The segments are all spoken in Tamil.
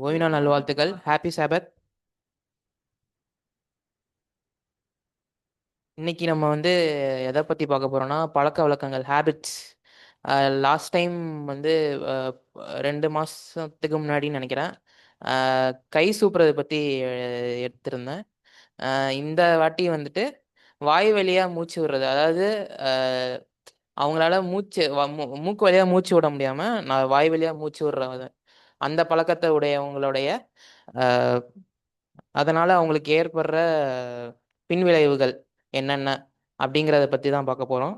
ஓய்வு நாள் நல்வாழ்த்துக்கள் ஹாப்பி சாபத் இன்னைக்கு நம்ம வந்து எதை பற்றி பார்க்க போகிறோம்னா பழக்க வழக்கங்கள் ஹேபிட்ஸ் லாஸ்ட் டைம் வந்து ரெண்டு மாதத்துக்கு முன்னாடின்னு நினைக்கிறேன். கை சூப்புறதை பற்றி எடுத்திருந்தேன். இந்த வாட்டி வந்துட்டு வாய் வழியாக மூச்சு விடுறது. அதாவது அவங்களால மூச்சு மூ- மூக்கு வழியாக மூச்சு விட முடியாமல் நான் வாய் வழியாக மூச்சு விடுறது அந்த பழக்கத்தை உடையவங்களுடைய அதனால் அவங்களுக்கு ஏற்படுற பின்விளைவுகள் என்னென்ன அப்படிங்கிறத பற்றி தான் பார்க்க போகிறோம்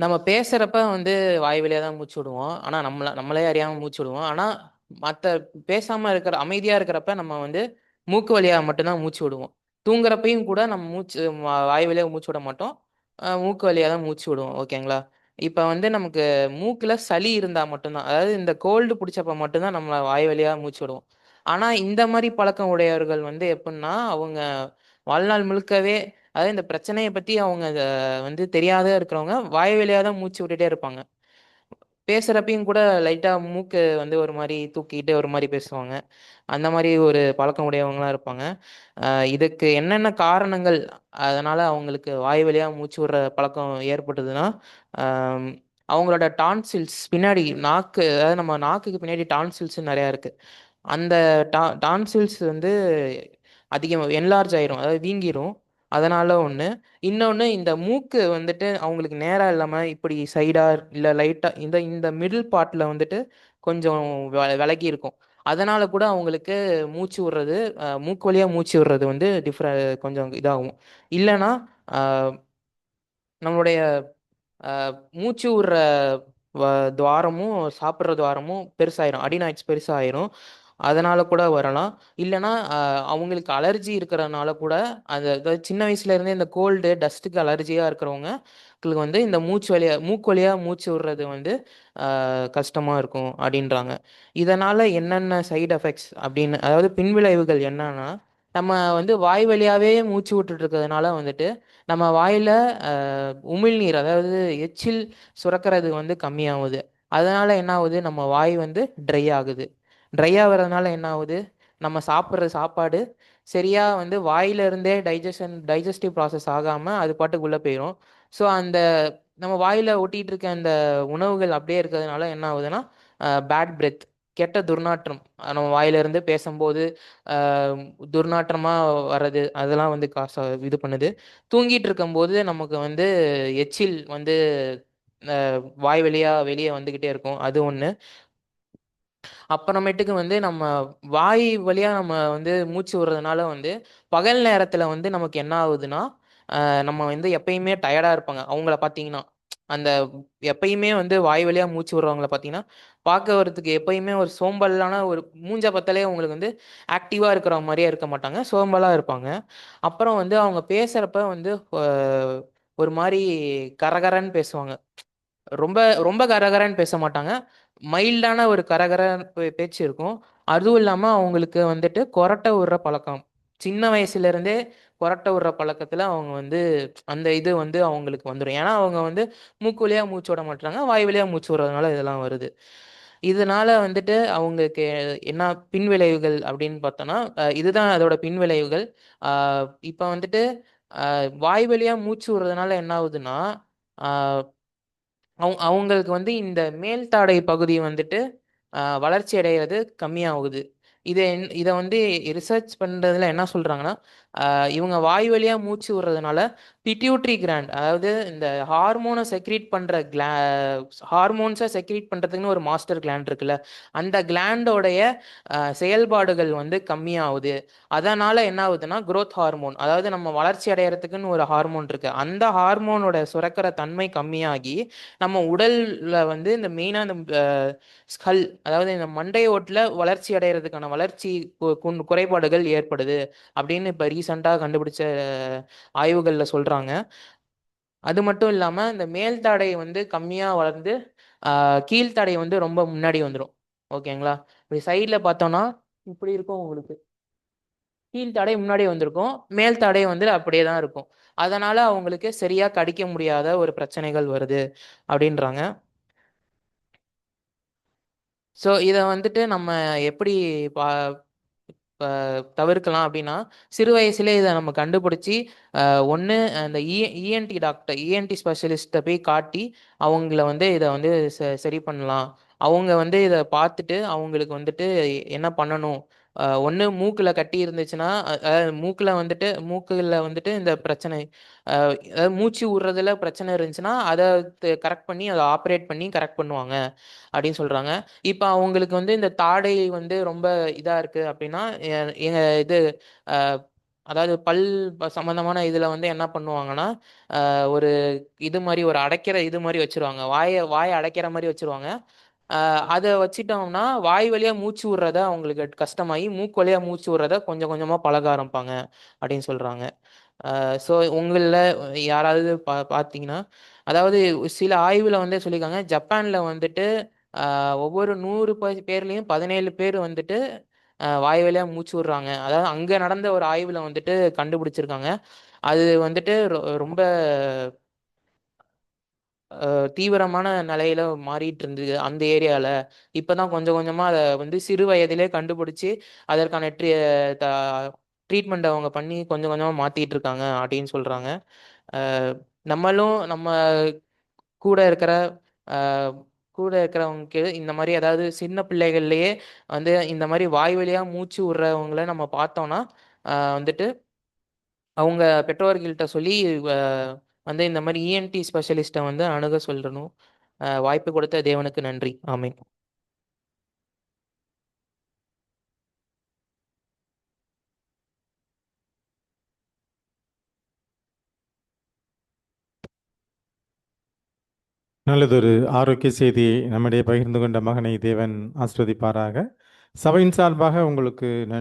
நம்ம பேசுகிறப்ப வந்து வாய் வழியாக தான் மூச்சு விடுவோம். ஆனால் நம்மள நம்மளே அறியாமல் மூச்சு விடுவோம். ஆனால் மற்ற பேசாமல் இருக்கிற அமைதியாக இருக்கிறப்ப நம்ம வந்து மூக்கு வழியாக மட்டும்தான் மூச்சு விடுவோம். தூங்குறப்பையும் கூட நம்ம மூச்சு வாய் வழியாக மூச்சு விட மாட்டோம். மூக்கு வழியாக தான் மூச்சு விடுவோம். ஓகேங்களா? இப்போ வந்து நமக்கு மூக்கில் சளி இருந்தால் மட்டும்தான். அதாவது இந்த கோல்டு பிடிச்சப்ப மட்டும்தான் நம்ம வாய் வழியாக மூச்சு விடுவோம். ஆனால் இந்த மாதிரி பழக்கம் உடையவர்கள் வந்து எப்படின்னா அவங்க வாழ்நாள் முழுக்கவே அதாவது இந்த பிரச்சனையை பற்றி அவங்க வந்து தெரியாத இருக்கிறவங்க வாய் வழியாக தான் மூச்சு விட்டுட்டே இருப்பாங்க. பேசுறப்பையும் கூட லைட்டாக மூக்கு வந்து ஒரு மாதிரி தூக்கிட்டு ஒரு மாதிரி பேசுவாங்க. அந்த மாதிரி ஒரு பழக்கம் உடையவங்களாம் இருப்பாங்க. இதுக்கு என்னென்ன காரணங்கள் அதனால் அவங்களுக்கு வாய் வழியாக மூச்சு விடுற பழக்கம் ஏற்பட்டதுன்னா ஆம், அவங்களோட டான்சில்ஸ் பின்னாடி நாக்கு அதாவது நம்ம நாக்குக்கு பின்னாடி டான்சில்ஸ் நிறையா இருக்குது அந்த டா டான்சில்ஸ் வந்து அதிகமாக என்லார்ஜ் ஆயிரும் அதாவது வீங்கிரும். அதனால ஒன்று இன்னொன்று இந்த மூக்கு வந்துட்டு அவங்களுக்கு நேராக இல்லாமல் இப்படி சைடாக இல்லை லைட்டாக இந்த இந்த மிடில் பார்ட்டில் வந்துட்டு கொஞ்சம் விலகி இருக்கும். அதனால கூட அவங்களுக்கு மூச்சு விடுறது மூக்கு வழியாக மூச்சு விடுறது வந்து டிஃப்ர கொஞ்சம் இதாகும். இல்லைன்னா நம்மளுடைய மூச்சு விடுற வ- துவாரமும் சாப்பிட்ற துவாரமும் பெருசாயிரும். அடிநாய்ட்ஸ் பெருசாயிரும். அதனால் கூட வரலாம். இல்லைன்னா அவங்களுக்கு அலர்ஜி இருக்கிறதுனால கூட அந்த அதாவது சின்ன வயசுலேருந்தே இந்த கோல்டு டஸ்ட்டுக்கு அலர்ஜியாக இருக்கிறவங்களுக்கு வந்து இந்த மூச்சு வழியா மூக்கு வழியாக மூச்சு விடுறது வந்து கஷ்டமாக கஷ்டமா இருக்கும் அப்படின்றாங்க. இதனால என்னென்ன சைடு எஃபெக்ட்ஸ் அப்படின்னு அதாவது பின்விளைவுகள் என்னன்னா நம்ம வந்து வாய் வழியாவே மூச்சு விட்டுட்டு இருக்கிறதுனால வந்துட்டு நம்ம வாயில உமிழ்நீர் அதாவது எச்சில் சுரக்கிறது வந்து கம்மியாகுது. அதனால என்ன ஆகுது? நம்ம வாய் வந்து ட்ரை ஆகுது. ட்ரை ஆகிறதுனால என்ன ஆகுது? நம்ம சாப்பிட்ற சாப்பாடு சரியாக வந்து வாயிலிருந்தே டைஜஷன் டைஜஸ்டிவ் ப்ராசஸ் ஆகாமல் அது பாட்டுக்குள்ளே போயிடும் ஸோ அந்த நம்ம வாயில் ஒட்டிகிட்டு இருக்க அந்த உணவுகள் அப்படியே இருக்கிறதுனால என்ன ஆகுதுன்னா பேட் பிரெத் கெட்ட துர்நாற்றம். நம்ம வாயிலிருந்து பேசும்போது துர்நாற்றமாக வர்றது அதெல்லாம் வந்து காசு இது பண்ணுது. தூங்கிட்டு இருக்கும்போது நமக்கு வந்து எச்சில் வந்து வாய் வழியாக வெளியே வந்துக்கிட்டே இருக்கும். அது ஒன்று அப்புறமேட்டுக்கு வந்து நம்ம வாய் வழியாக நம்ம வந்து மூச்சு விடுறதுனால வந்து பகல் நேரத்தில் வந்து நமக்கு என்ன ஆகுதுன்னா நம்ம வந்து எப்பயுமே டயர்டாக இருப்பாங்க. அவங்கள பார்த்தீங்கன்னா அந்த எப்பயுமே வந்து வாய் வழியாக மூச்சு விடுறவங்கள பார்த்தீங்கன்னா பார்க்க வரதுக்கு எப்பயுமே ஒரு சோம்பலான ஒரு மூஞ்ச பார்த்தாலே அவங்களுக்கு வந்து ஆக்டிவாக இருக்கிற மாதிரியே இருக்க மாட்டாங்க. சோம்பலாக இருப்பாங்க. அப்புறம் வந்து அவங்க பேசுகிறப்ப வந்து ஒரு மாதிரி கரகரன்னு பேசுவாங்க. ரொம்ப ரொம்ப கரகரன்னு பேச மாட்டாங்க. மைல்டான ஒரு கரகர பே- பேச்சு இருக்கும். அதுவும் இல்லாமல் அவங்களுக்கு வந்துட்டு கொரட்டை விடுற பழக்கம். சின்ன வயசுலேருந்தே கொரட்டை விடுற பழக்கத்தில் அவங்க வந்து அந்த இது வந்து அவங்களுக்கு வந்துடும் ஏன்னா அவங்க வந்து மூக்கு வழியாக மூச்சு விட மாட்டாங்க வாய் வழியாக மூச்சு விடுறதுனால இதெல்லாம் வருது. இதனால வந்துட்டு அவங்களுக்கு என்ன பின்விளைவுகள் அப்படின்னு பார்த்தோன்னா இதுதான் அதோட பின்விளைவுகள். இப்போ வந்துட்டு வாய் வழியாக மூச்சு விடுறதுனால என்ன ஆகுதுன்னா அவங்க அவங்களுக்கு வந்து இந்த மேல் தாடை பகுதி வந்துட்டு வளர்ச்சி அடைகிறது கம்மியாகுது. இதை என்- இதை வந்து ரிசர்ச் பண்ணுறதுல என்ன சொல்கிறாங்கன்னா இவங்க வாய் வழியாக மூச்சு விடுறதுனால பிட்யூட்ரி கிராண்ட் அதாவது இந்த ஹார்மோனை செக்ரீட் பண்ணுற கிளா ஹார்மோன்ஸை செக்ரீட் பண்ணுறதுக்குன்னு ஒரு மாஸ்டர் கிளாண்ட் இருக்குல்ல அந்த கிளாண்டோடைய செயல்பாடுகள் வந்து கம்மியாகுது. அதனால் என்ன ஆகுதுன்னா க்ரோத் ஹார்மோன் அதாவது நம்ம வளர்ச்சி அடையிறதுக்குன்னு ஒரு ஹார்மோன் இருக்குது அந்த ஹார்மோனோட சுரக்கிற தன்மை கம்மியாகி நம்ம உடலில் வந்து இந்த மெயினாக இந்த ஸ்கல் அதாவது இந்த மண்டை ஓட்டில் வளர்ச்சி அடைகிறதுக்கான வளர்ச்சி கு- குறைபாடுகள் ஏற்படுது அப்படின்னு இப்போ ரீசெண்டாக கண்டுபிடிச்ச ஆய்வுகளில் சொல்கிறாங்க அது மட்டும் இல்லாமல் இந்த மேல் தாடை வந்து கம்மியாக வளர்ந்து ஆஹ், கீழ்த்தாடை வந்து ரொம்ப முன்னாடி வந்துடும் ஓகேங்களா? இப்படி சைடில் பார்த்தோம்னா இப்படி இருக்கும் உங்களுக்கு. கீழ்த்தடை முன்னாடி வந்திருக்கும். மேல் தடை வந்து அப்படியே தான் இருக்கும். அதனால அவங்களுக்கு சரியா கடிக்க முடியாத ஒரு பிரச்சனைகள் வருது அப்படின்றாங்க. ஸோ இதை வந்துட்டு நம்ம எப்படி பா தவிர்க்கலாம் அப்படின்னா, சிறு வயசுலேயே இதை நம்ம கண்டுபிடிச்சி ஒன்று அந்த இ இஎன்டி டாக்டர் இஎன்டி ஸ்பெஷலிஸ்ட்டை போய் காட்டி, அவங்கள வந்து இதை வந்து ச சரி பண்ணலாம். அவங்க வந்து இதை பார்த்துட்டு, அவங்களுக்கு வந்துட்டு என்ன பண்ணணும்? ஒன்று மூக்கில் கட்டி இருந்துச்சுன்னா, அதாவது மூக்கில் வந்துட்டு மூக்கில் வந்துட்டு இந்த பிரச்சனை அதாவது மூச்சு விடுறதுல பிரச்சனை இருந்துச்சுன்னா, அதை கரெக்ட் பண்ணி, அதை ஆப்ரேட் பண்ணி கரெக்ட் பண்ணுவாங்க, அப்படின்னு சொல்கிறாங்க இப்போ அவங்களுக்கு வந்து இந்த தாடை வந்து ரொம்ப இதாக இருக்குது அப்படின்னா, எ இது அதாவது பல் சம்மந்தமான இதில் வந்து என்ன பண்ணுவாங்கன்னா, ஒரு இது மாதிரி ஒரு அடைக்கிற இது மாதிரி வச்சுருவாங்க. வாயை வாயை அடைக்கிற மாதிரி வச்சுருவாங்க. அதை வச்சுட்டோம்னா, வாய் வழியாக மூச்சு விடுறத அவங்களுக்கு கஷ்டமாயி, மூக்கு வழியாக மூச்சு விடுறத கொஞ்சம் கொஞ்சமாக பழக ஆரம்பிப்பாங்க, அப்படின்னு சொல்கிறாங்க ஸோ உங்களில் யாராவது பா பார்த்தீங்கன்னா, அதாவது சில ஆய்வில் வந்து சொல்லியிருக்காங்க, ஜப்பானில் வந்துட்டு ஒவ்வொரு நூறு ப பேர்லயும் 17 பேர் வந்துட்டு வாய் வழியாக மூச்சு விடுறாங்க. அதாவது அங்கே நடந்த ஒரு ஆய்வில் வந்துட்டு கண்டுபிடிச்சிருக்காங்க. அது வந்துட்டு ரொ ரொம்ப தீவிரமான நிலையில மாறிட்டு இருந்தது அந்த ஏரியால. இப்பதான் கொஞ்சம் கொஞ்சமா அதை வந்து சிறு வயதிலே கண்டுபிடிச்சு, அதற்கான ட்ரீ த ட்ரீட்மெண்ட் அவங்க பண்ணி கொஞ்சம் கொஞ்சமா மாத்திட்டு இருக்காங்க, அப்படின்னு சொல்றாங்க. நம்மளும் நம்ம கூட இருக்கிற கூட இருக்கிறவங்களுக்கு இந்த மாதிரி ஏதாவது சின்ன பிள்ளைகள்லயே வந்து இந்த மாதிரி வாய் வழியா மூச்சு விடுறவங்கள நம்ம பார்த்தோம்னா, வந்துட்டு அவங்க பெற்றோர்கள்ட்ட சொல்லி வந்து இந்த மாதிரி இஎன்டி ஸ்பெஷலிஸ்ட்டை வந்து அணுக சொல்லணும். வாய்ப்பு கொடுத்த தேவனுக்கு நன்றி. ஆமீன் நல்லதொரு ஆரோக்கிய செய்தியை நம்மிடையே பகிர்ந்து கொண்ட மகனை தேவன் ஆஸ்வதிப்பாராக. சபையின் சார்பாக உங்களுக்கு